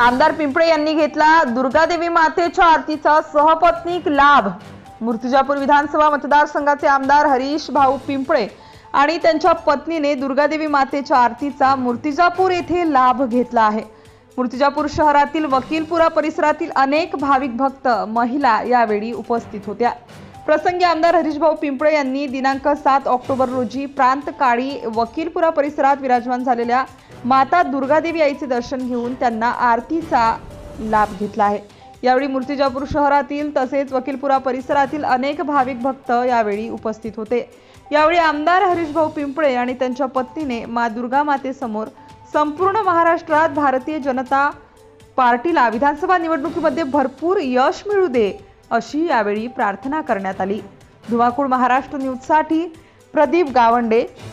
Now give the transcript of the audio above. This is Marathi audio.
आमदार पिंपळे यांनी घेतला दुर्गादेवी मातेच्या आरतीचा सहपत्नीक लाभ. मूर्तिजापूर विधानसभा मतदारसंघाचे आमदार हरीश भाऊ पिंपळे आणि त्यांच्या पत्नीने दुर्गादेवी मातेच्या आरतीचा मूर्तिजापूर येथे लाभ घेतला आहे. मूर्तिजापूर शहरातील वकीलपुरा परिसरातील अनेक भाविक भक्त महिला यावेळी उपस्थित होत्या. प्रसंगी आमदार हरीशभाऊ पिंपळे यांनी दिनांक सात ऑक्टोबर रोजी प्रांतकाळी वकीलपुरा परिसरात विराजमान झालेल्या माता दुर्गादेवी आईचे दर्शन घेऊन त्यांना आरतीचा लाभ घेतला आहे. यावेळी मूर्तिजापूर शहरातील तसेच वकीलपुरा परिसरातील अनेक भाविक भक्त यावेळी उपस्थित होते. यावेळी आमदार हरीशभाऊ पिंपळे आणि त्यांच्या पत्नीने मा दुर्गा मातेसमोर संपूर्ण महाराष्ट्रात भारतीय जनता पार्टीला विधानसभा निवडणुकीमध्ये भरपूर यश मिळू दे अशी यावेळी प्रार्थना करण्यात आली. धुमाकूळ महाराष्ट्र न्यूजसाठी प्रदीप गावंडे